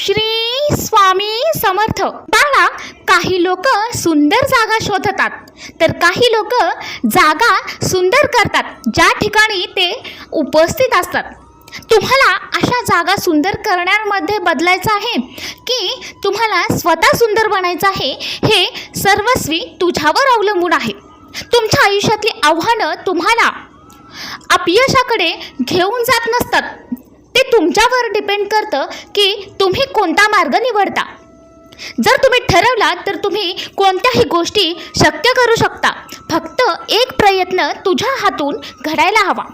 श्री स्वामी समर्थ. बाळा काही लोक सुंदर जागा शोधतात. तर काही लोक जागा सुंदर करतात. ज्या ठिकाणी ते उपस्थित असतात. तुम्हाला अशा जागा सुंदर करण्यामध्ये बदलायचं आहे की तुम्हाला स्वतः सुंदर बनायचं आहे हे सर्वस्वी तुझ्यावर अवलंबून आहे. तुमच्या आयुष्यातली आव्हानं तुम्हाला अपयशाकडे घेऊन जात नसतात. ते तुमच्यावर डिपेंड करतं की तुम्ही कोणता मार्ग निवडता. जर तुम्ही ठरवला तर तुम्ही कोणत्याही गोष्टी शक्य करू शकता. फक्त एक प्रयत्न तुझ्या हातून घडायला हवा.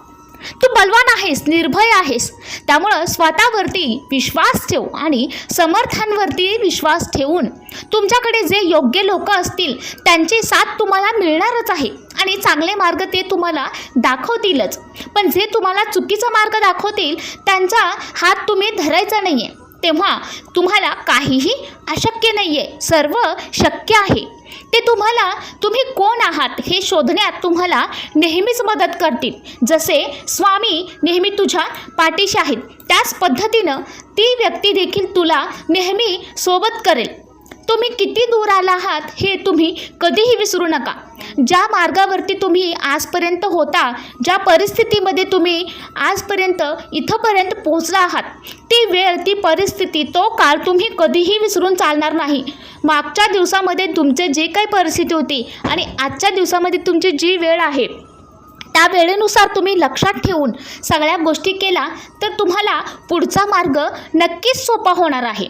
तू बलवान आहेस निर्भय आहेस. त्यामुळं स्वतःवरती विश्वास ठेव आणि समर्थांवरती विश्वास ठेवून तुमच्याकडे जे योग्य लोक असतील त्यांची साथ तुम्हाला मिळणारच आहे. आणि चांगले मार्ग ते तुम्हाला दाखवतीलच. पण जे तुम्हाला चुकीचा मार्ग दाखवतील त्यांचा हात तुम्ही धरायचा नाही आहे तेव्हा तुम्हाला काहीही अशक्य नाही आहे सर्व शक्य आहे. ते तुम्हाला तुम्ही कोण आहात हे शोधण्यात तुम्हाला नेहमीच मदत करतील. जसे स्वामी नेहमी तुझ्या पाठीशी आहेत. त्याच पद्धतीनं ती व्यक्ती देखील तुला नेहमी सोबत करेल. तुम्ही किती दूर आला आहात हे तुम्ही कधीही विसरू नका. ज्या मार्गावरती तुम्ही आजपर्यंत होता ज्या परिस्थितीमध्ये तुम्ही आजपर्यंत इथंपर्यंत पोहोचला आहात ती वेळ ती परिस्थिती तो काळ तुम्ही कधीही विसरून चालणार नाही. मागच्या दिवसामध्ये तुमचे जे काही परिस्थिती होती आणि आजच्या दिवसामध्ये तुमची जी वेळ आहे त्या वेळेनुसार तुम्ही लक्षात ठेवून सगळ्या गोष्टी केला तर तुम्हाला पुढचा मार्ग नक्कीच सोपा होणार आहे.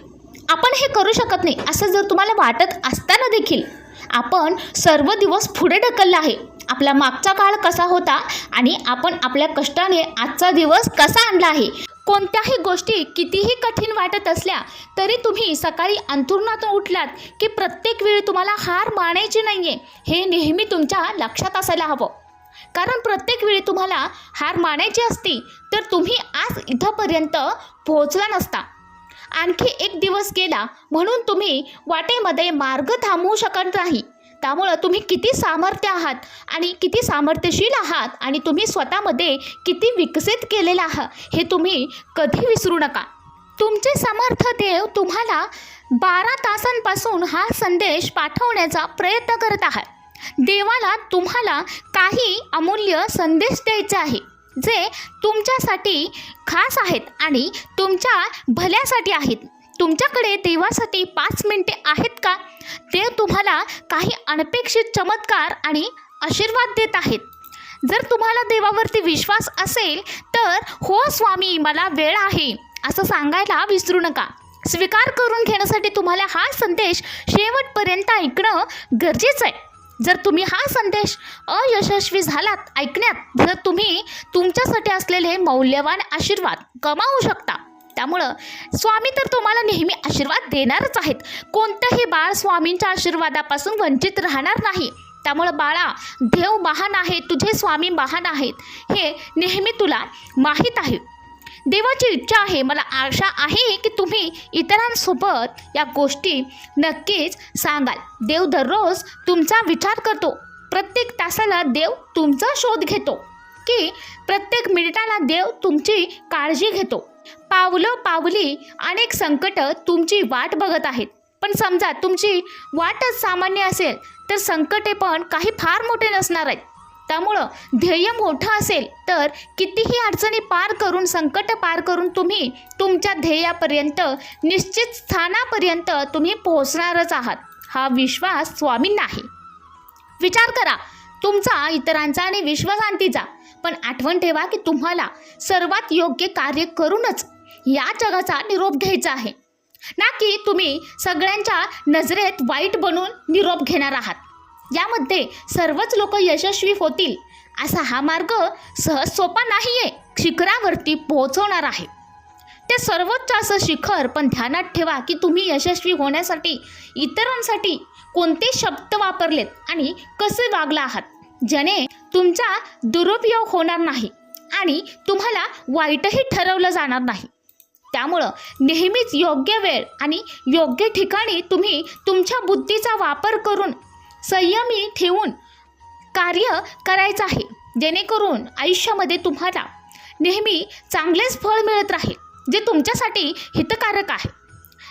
आपण हे करू शकत नाही असं जर तुम्हाला वाटत असताना देखील आपण सर्व दिवस पुढे ढकलला आहे. आपला मागचा काळ कसा होता आणि आपण आपल्या कष्टाने आजचा दिवस कसा आणला आहे? कोणत्याही गोष्टी कितीही कठीण वाटत असल्या तरी तुम्ही सकाळी अंथरुणातून उठलात की प्रत्येक वेळी तुम्हाला हार मानायची नाही आहे हे नेहमी तुमच्या लक्षात असायला हवं. कारण प्रत्येक वेळी तुम्हाला हार मानायची असती तर तुम्ही आज इथंपर्यंत पोहोचला नसता. आणखी एक दिवस गेला म्हणून तुम्ही वाटेमध्ये मार्ग थांबवू शकत नाही. त्यामुळं तुम्ही किती सामर्थ्य आहात आणि किती सामर्थ्यशील आहात आणि तुम्ही स्वतःमध्ये किती विकसित केलेलं आहात हे तुम्ही कधी विसरू नका. तुमचे समर्थ देव तुम्हाला बारा तासांपासून हा संदेश पाठवण्याचा प्रयत्न करत आहात देवाला तुम्हाला काही अमूल्य संदेश द्यायचा आहे. जे तुमच्यासाठी खास आहेत आणि तुमच्या भल्यासाठी आहेत. तुमच्याकडे देवासाठी पाच मिनिटे आहेत का? ते तुम्हाला काही अनपेक्षित चमत्कार आणि आशीर्वाद देत आहेत. जर तुम्हाला देवावरती विश्वास असेल तर हो स्वामी मला वेळ आहे. असं सांगायला विसरू नका. स्वीकार करून घेण्यासाठी तुम्हाला हा संदेश शेवटपर्यंत ऐकणं गरजेचं आहे. जर तुम्ही हा संदेश अयशस्वी झालात ऐकण्यात जर तुम्ही तुमच्यासाठी असलेले मौल्यवान आशीर्वाद कमावू शकता त्यामुळं स्वामी तर तुम्हाला नेहमी आशीर्वाद देणारच आहेत. कोणतंही बाळ स्वामींच्या आशीर्वादापासून वंचित राहणार नाही. त्यामुळं बाळा देव महान आहे तुझे स्वामी महान आहेत. हे नेहमी तुला माहीत आहे. देवाची इच्छा आहे मला आशा आहे की तुम्ही इतरांसोबत या गोष्टी नक्कीच सांगाल. देव दररोज तुमचा विचार करतो. प्रत्येक तासाला देव तुमचा शोध घेतो की प्रत्येक मिनिटाला देव तुमची काळजी घेतो. पावलं पावली अनेक संकट तुमची वाट बघत आहेत. पण समजा तुमची वाटच सामान्य असेल तर संकटे पण काही फार मोठे नसणार आहेत. त्यामुळं ध्येय मोठं असेल तर कितीही अडचणी पार करून संकट पार करून तुम्ही तुमच्या ध्येयापर्यंत निश्चित स्थानापर्यंत तुम्ही पोहोचणारच आहात. हा विश्वास स्वामींना आहे विचार करा तुमचा इतरांचा आणि विश्वशांतीचा. पण आठवण ठेवा की तुम्हाला सर्वात योग्य कार्य करूनच या जगाचा निरोप घ्यायचा आहे. ना की तुम्ही सगळ्यांच्या नजरेत वाईट बनून निरोप घेणार आहात. यामध्ये सर्वच लोक यशस्वी होतील असा हा मार्ग सहज सोपा नाही आहे शिखरावरती पोहोचवणार आहे. ते सर्वोच्च असं शिखर पण ध्यानात ठेवा की तुम्ही यशस्वी होण्यासाठी इतरांसाठी कोणते शब्द वापरलेत आणि कसे वागला आहात ज्याने तुमचा दुरुपयोग होणार नाही आणि तुम्हाला वाईटही ठरवलं जाणार नाही. त्यामुळं नेहमीच योग्य वेळ आणि योग्य ठिकाणी तुम्ही तुमच्या बुद्धीचा वापर करून संयमी ठेवून कार्य करायचं आहे. जेणेकरून आयुष्यामध्ये तुम्हाला नेहमी चांगलेच फळ मिळत राहील जे तुमच्यासाठी हितकारक आहे.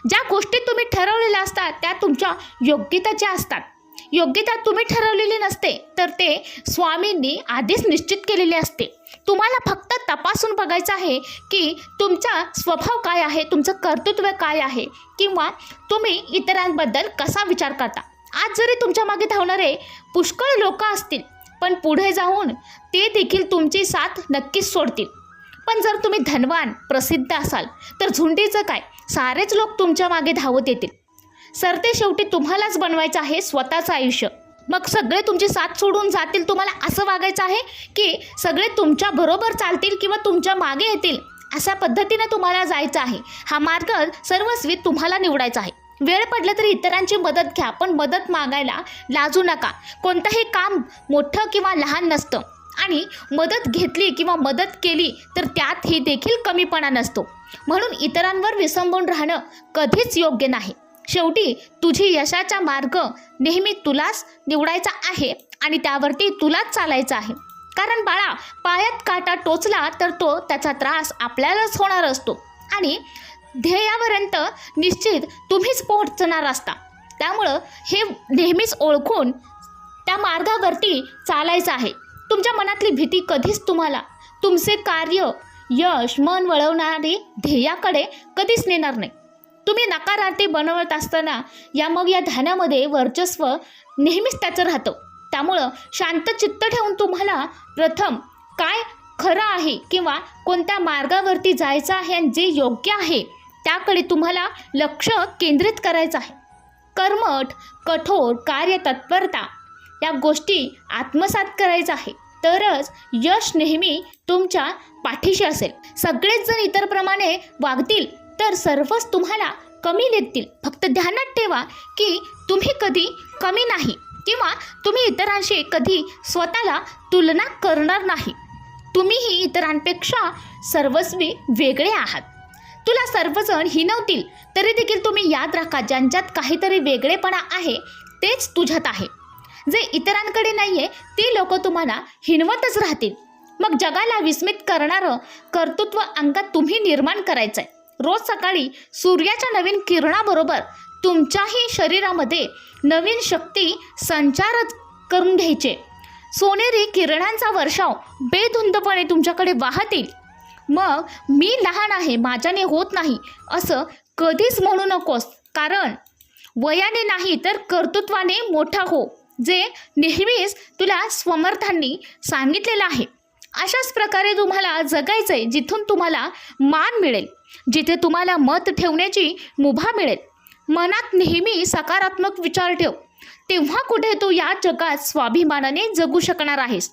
ज्या गोष्टी तुम्ही ठरवलेल्या असतात त्या तुमच्या योग्यताच्या असतात. योग्यता तुम्ही ठरवलेली नसते तर ते स्वामींनी आधीच निश्चित केलेले असते. तुम्हाला फक्त तपासून बघायचं आहे की तुमचा स्वभाव काय आहे तुमचं कर्तृत्व काय आहे किंवा तुम्ही इतरांबद्दल कसा विचार करता. आज जरी तुमच्या मागे धावणारे पुष्कळ लोक असतील पण पुढे जाऊन ते देखील तुमची साथ नक्कीच सोडतील. पण जर तुम्ही धनवान प्रसिद्ध असाल तर झुंडीचं काय? सारेच लोक तुमच्या मागे धावत येतील. सरते शेवटी तुम्हालाच बनवायचं आहे स्वतःचं आयुष्य. मग सगळे तुमची साथ सोडून जातील तुम्हाला असं वागायचं आहे की सगळे तुमच्या बरोबर चालतील किंवा तुमच्या मागे येतील? अशा पद्धतीने तुम्हाला जायचं आहे. हा मार्ग सर्वस्वी तुम्हाला निवडायचा आहे. वेळ पडलं तरी इतरांची मदत घ्या पण मदत मागायला लाजू नका. कोणतंही काम मोठं किंवा लहान नसतं. आणि मदत घेतली किंवा मदत केली तर त्यात ही देखील कमीपणा नसतो. म्हणून इतरांवर विसंबून राहणं कधीच योग्य नाही. शेवटी तुझी यशाचा मार्ग नेहमी तुलाच निवडायचा आहे आणि त्यावरती तुलाच चालायचं आहे. कारण बाळा पायात काटा टोचला तर तो त्याचा त्रास आपल्यालाच होणार असतो. आणि ध्येयापर्यंत निश्चित तुम्हीच पोहोचणार असता. त्यामुळं हे नेहमीच ओळखून त्या मार्गावरती चालायचं आहे. तुमच्या मनातली भीती कधीच तुम्हाला तुमचे कार्य यश मन वळवणारी ध्येयाकडे कधीच नेणार नाही. तुम्ही नकारार्थी बनवत असताना या मग या ध्यानामध्ये वर्चस्व नेहमीच त्याचं राहतं. त्यामुळं शांत चित्त ठेवून तुम्हाला प्रथम काय खरं आहे किंवा कोणत्या मार्गावरती जायचं आहे आणि जे योग्य आहे त्याकडे तुम्हाला लक्ष केंद्रित करायचं आहे. कर्मठ कठोर कार्यतत्परता या गोष्टी आत्मसात करायचं आहे. तरच यश नेहमी तुमच्या पाठीशी असेल. सगळेच जण इतरप्रमाणे वागतील तर सर्वच तुम्हाला कमी देतील फक्त ध्यानात ठेवा की तुम्ही कधी कमी नाही किंवा तुम्ही इतरांशी कधी स्वतःला तुलना करणार नाही. तुम्हीही इतरांपेक्षा सर्वस्वी वेगळे आहात. तुला सर्वजण हिनवतील तरी देखील तुम्ही याद राखा ज्यांच्यात काहीतरी वेगळेपणा आहे तेच तुझ्यात आहे. जे इतरांकडे नाही आहे ती लोक तुम्हाला हिनवतच राहतील. मग जगाला विस्मित करणारं कर्तृत्व अंगात तुम्ही निर्माण करायचं आहे रोज सकाळी सूर्याच्या नवीन किरणाबरोबर तुमच्याही शरीरामध्ये नवीन शक्ती संचारच करून घ्यायचे. सोनेरी किरणांचा वर्षाव बेधुंदपणे तुमच्याकडे वाहतील. मग मी लहान आहे माझ्याने होत नाही. असं कधीच म्हणू नकोस. कारण वयाने नाही तर कर्तृत्वाने मोठा हो जे नेहमीच तुला स्वमर्थांनी सांगितलेलं आहे. अशाच प्रकारे तुम्हाला जगायचं आहे जिथून तुम्हाला मान मिळेल. जिथे तुम्हाला मत ठेवण्याची मुभा मिळेल. मनात नेहमी सकारात्मक विचार ठेव. तेव्हा कुठे तू या जगात स्वाभिमानाने जगू शकणार आहेस.